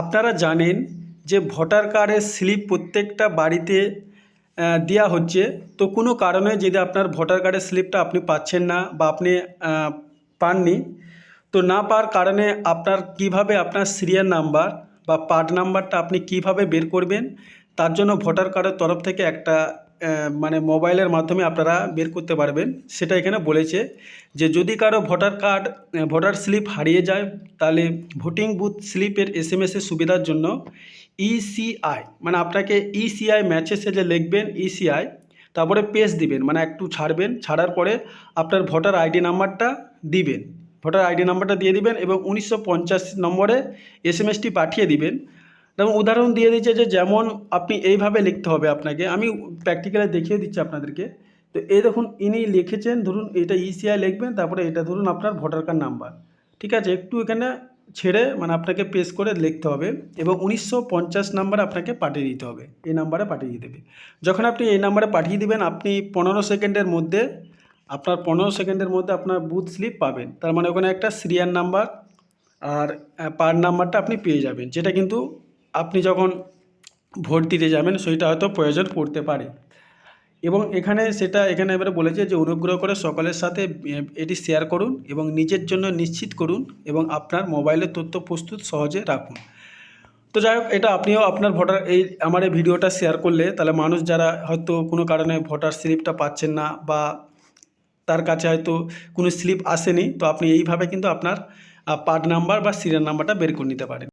আপনারা জানেন যে ভোটার কার্ডের স্লিপ প্রত্যেকটা বাড়িতে দেওয়া হচ্ছে। তো কোনো কারণে যদি আপনার ভোটার কার্ডের স্লিপটা আপনি পাচ্ছেন না বা আপনি পাননি, তো না পাওয়ার কারণে আপনার কীভাবে আপনার সিরিয়াল নাম্বার বা পার্ট নাম্বারটা আপনি কীভাবে বের করবেন, তার জন্য ভোটার কার্ডের তরফ থেকে একটা মানে মোবাইলের মাধ্যমে আপনারা বের করতে পারবেন। সেটা এখানে বলেছে যে যদি কারও ভোটার কার্ড ভোটার স্লিপ হারিয়ে যায়, তাহলে ভোটিং বুথ স্লিপের এস এম এসের সুবিধার জন্য ইসিআই মানে আপনাকে ইসিআই ম্যাচেসে যে লিখবেন ইসিআই তারপরে পেজ দিবেন মানে একটু ছাড়বেন, ছাড়ার পরে আপনার ভোটার আইডি নাম্বারটা দিবেন। ভোটার আইডি নাম্বারটা দিয়ে দিবেন এবং উনিশশো পঞ্চাশ নম্বরে এস পাঠিয়ে দিবেন। যেমন উদাহরণ দিয়ে দিচ্ছে যে যেমন আপনি এইভাবে লিখতে হবে আপনাকে। আমি প্র্যাকটিক্যালে দেখিয়ে দিচ্ছি আপনাদেরকে। তো এই দেখুন, ইনি লিখেছেন, ধরুন এটা ইসিআই লিখবেন, তারপরে এটা ধরুন আপনার ভোটার কার্ড নাম্বার ঠিক আছে? একটু এখানে ছেড়ে মানে আপনাকে পেস করে লিখতে হবে এবং উনিশশো পঞ্চাশ নাম্বার আপনাকে পাঠিয়ে দিতে হবে। এই নাম্বারে পাঠিয়ে দিতে হবে। যখন আপনি এই নাম্বারে পাঠিয়ে দিবেন, আপনি পনেরো সেকেন্ডের মধ্যে, আপনার পনেরো সেকেন্ডের মধ্যে আপনার বুথ স্লিপ পাবেন। তার মানে ওখানে একটা সিরিয়াল নাম্বার আর পার নাম্বারটা আপনি পেয়ে যাবেন, যেটা কিন্তু আপনি যখন ভোট দিতে যাবেন, সেইটা হয়তো প্রয়োজন পড়তে পারে। এবং এখানে সেটা, এখানে এবারে বলেছে যে অনুগ্রহ করে সকলের সাথে এটি শেয়ার করুন এবং নিজের জন্য নিশ্চিত করুন এবং আপনার মোবাইলের তথ্য প্রস্তুত সহজে রাখুন। তো যাই হোক, এটা আপনিও আপনার ভোটার, এই আমার এই ভিডিওটা শেয়ার করলে, তাহলে মানুষ যারা হয়তো কোনো কারণে ভোটার স্লিপটা পাচ্ছেন না বা তার কাছে হয়তো কোনো স্লিপ আসেনি, তো আপনি এইভাবে কিন্তু আপনার পার্ট নাম্বার বা সিরিয়াল নাম্বারটা বের করে নিতে পারেন।